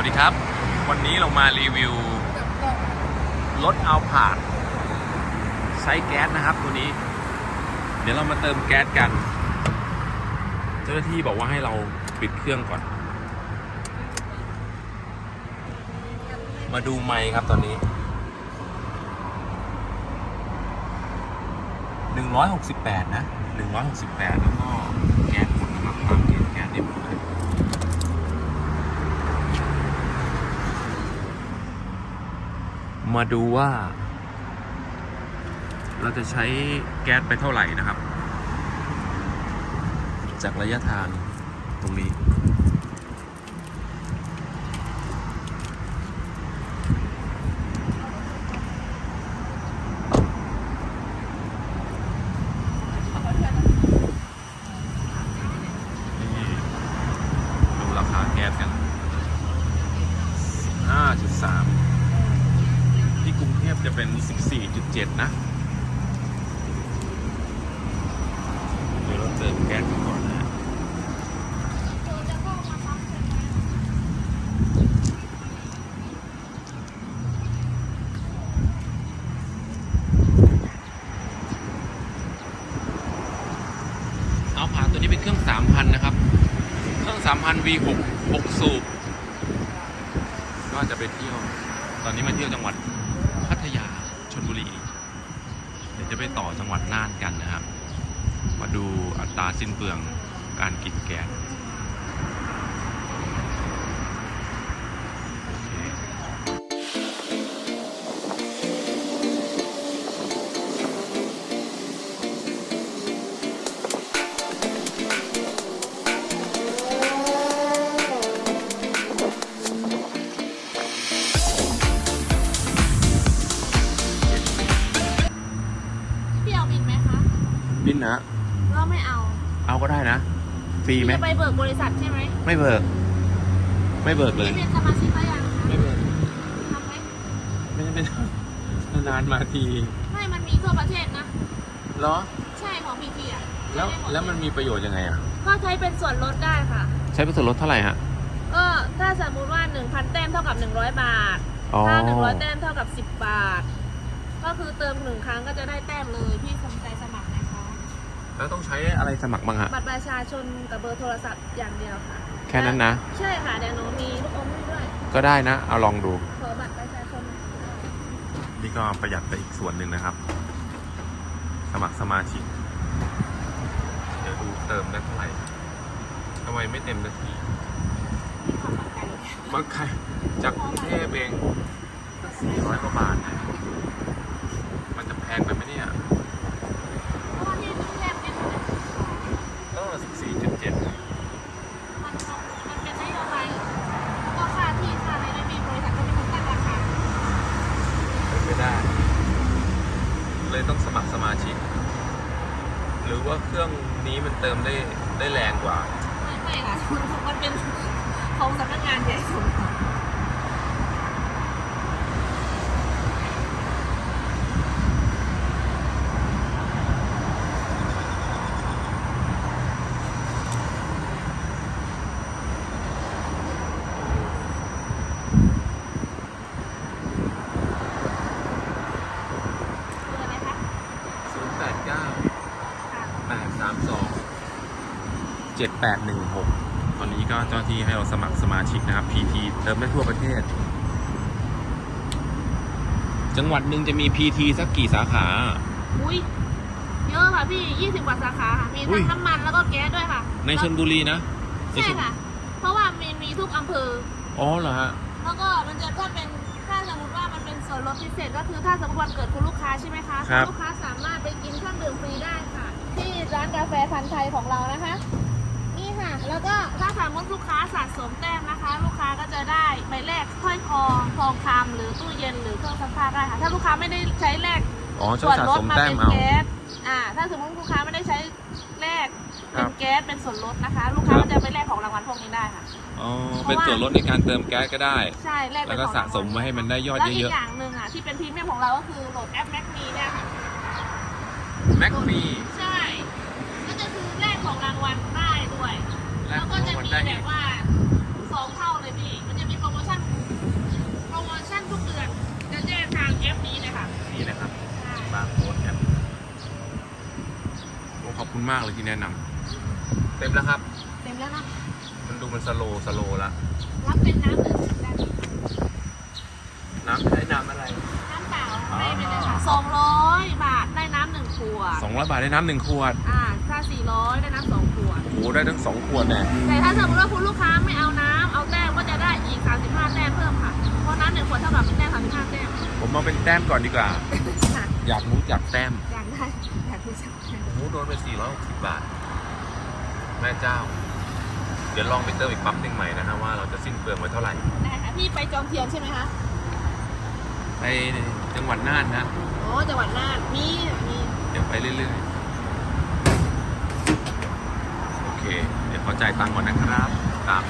วัสดีครับ วันนี้เรามารีวิวรถเอาผ่านใช้แก๊สนะครับตัวนี้ เดี๋ยวเรามาเติมแก๊สกัน เจ้าหน้าที่บอกว่าให้เราปิดเครื่องก่อน มาดูไมค์ครับตอนนี้ 168 นะ 168 แล้วก็แก๊สหมดนะครับตามเกณฑ์แก๊สนี่หมดเลย มาดูว่า เราจะใช้แก๊สไปเท่าไหร่นะครับ จากระยะทางตรงนี้ดูราคาแก๊สกัน5.3 จะเป็น 14.7 นะเดี๋ยวเราเติมแก๊สก่อนนะ เอาผ่านตัวนี้เป็นเครื่อง 3,000 นะครับ เครื่อง 3,000 V6 6 สูบ ก็จะไปเที่ยว ตอนนี้มาเที่ยวจังหวัดพัทยาชนบุรี เดี๋ยวจะ ไปต่อจังหวัดน่านกันนะครับ มาดูอัตราสิ้นเปลืองการกินแก๊ส บินนะ ก็ไม่เอาเอาก็ได้นะ ฟรีไหม จะไปเบิกบริษัทใช่ไหมไม่เบิก ไม่เบิกเลย พี่เป็นสมาชิกแล้วยังคะไม่เบิก ทำไหมไม่ได้เป็นนานๆมาทีไม่มันมีทั่วประเทศนะ เหรอ ใช่ของพีทีอะแล้วใช้ได้หดแล้วมันมีประโยชน์ยังไงอะ ก็ใช้เป็นส่วนลดได้ค่ะ ใช้เป็นส่วนลดเท่าไหร่ฮะ ก็ถ้าสมมุติว่า 1,000 แต้มเท่ากับ 100 บาท อ๋อ ถ้า 100 แต้มเท่ากับ 10 บาท ก็คือเติมหนึ่งครั้งก็จะได้แต้มเลยพี่สนใจสมัครไหมคะ แล้วต้องใช้อะไรสมัครบ้างฮะ บัตรประชาชนกับเบอร์โทรศัพท์อย่างเดียวค่ะแค่นั้นนะ ใช่ค่ะเดี๋ยวหนูมีลูกอมให้ด้วยก็ได้นะ เอาลองดู ขอบัตรประชาชนนี่ก็ประหยัดไปอีกส่วนหนึ่งนะครับ สมัครสมาชิก เดี๋ยวดูเติมได้เท่าไหร่ทำไมไม่เต็มนาทีขอบคุณกันบางใครจากกรุงเทพเองสี่ร้อยกว่าบาทเนี่ยมันจะแพงไปไหมเนี่ย 54.7 มันเป็นนโยบายแล้วก็ค่าที่ค่าอะไรนะมีบริษัทก็เป็นคนกันราคาไม่ได้ เลยต้องสมัครสมาชิก หรือว่าเครื่องนี้มันเติมได้ได้แรงกว่า ไม่ไม่ค่ะมันเป็นของสำนักงานใหญ่สุดค่ะ 7816 ตอนนี้ก็เจ้าที่ให้เราสมัครสมาชิกนะครับ PT เติมได้ทั่วประเทศ จังหวัดหนึ่งจะมี PT สักกี่สาขา อุ้ยเยอะค่ะพี่ 20 กว่าสาขาค่ะ มีทั้งน้ำมันแล้วก็แก๊สด้วยค่ะในชนบุรีนะใช่ค่ะ เพราะว่ามันมีทุกอำเภอ อ๋อเหรอฮะ แล้วก็มันจะถ้าเป็นถ้าสมมติว่ามันเป็นส่วนลดพิเศษก็คือถ้าสมมติวันเกิดคุณลูกค้าใช่ไหมคะครัณลูกค้าสามารถไปกินเครื่องดื่มฟรีได้ค่ะ ที่ร้านกาแฟพันไทยของเรานะคะ แล้วก็ถ้าสมมติลูกค้าสะสมแต้มนะคะ ลูกค้าก็จะได้ใบแรกถ้อยทองทองคำหรือตู้เย็นหรือเครื่องซักผ้าได้ค่ะ ถ้าลูกค้าไม่ได้ใช้แลกอ๋อช่ส่ววยนสะลดสมมาแต้เป็มนเอา แก๊สอ่า ถ้าสมมติลูกค้าไม่ได้ใช้แลกครัเป็บนแก๊สเป็นส่วนลดนะคะ ลูกค้าครับก็จะไปแลกของรางวัลพวกนี้ได้ค่ะ อ๋อเป็นส่วนลดในการเติมแก๊สก็ได้ ใช่แลกแล้เป็วนก็ของสะรางวัล สมไว้ให้มันได้ยอดแล้วอีเยกอะอย่างหนึ่งอะที่เป็นพรีเมียมของเราก็คือโหลดแอปแม็กมีเนี่ยค่ะ ๆแม็กมี ใได้แบบว่าสองเท่าเลยพี่ มันจะมีโปรโมชั่น โปรโมชั่นทุกเดือน จะแจ้งทางแอปนี้เลยค่ะ นี่นะครับบาร์โค้ดครับโอ้ขอบคุณมากเลยที่แนะนำเต็มแล้วครับ เต็มแล้วนะ มันดูมันสโลว์สโลว์ละรับเป็นน้ำหนึ่งได้น้ำใช้น้ำอะไร น้ำเปล่าไม่เป็นไรค่ะสองร้อยบาทได้น้ำหนึ่งขวดสองร้อยบาทได้น้ำหนึ่งขวด อ่าถ้าสี่ร้อยได้น้ำสอง หได้ทั้งสองขวดแน่แต่ถ้าสมมติว่าคุณลูกค้าไม่เอาน้ำเอาแต้มก็จะได้อีก 35 แต้มเพิ่มค่ะ เพราะน้ำหนึ่งขวดเท่ากับแต้ม35แต้มผมมาเป็นแต้มก่อนดีกว่า ค่ะอยากรู้จักแต้มอยากได้อยากรู้จักแต้มโอ้โหโดนไป460บาท แม่เจ้า เดี๋ยวลองไปเติมอีกปั๊มหนึ่งใหม่นะฮะว่าเราจะสิ้นเปลืองไว้เท่าไหร่ได้ค่ะพี่ไปจอมเทียนใช่ไหมคะไปจังหวัดน่านนะอ๋อจังหวัดน่านมีมี เดี๋ยวไปเรื่อยๆ โอ เคเดี๋ยวขอจ่ายตังค์ก่อนนะครับ ตาม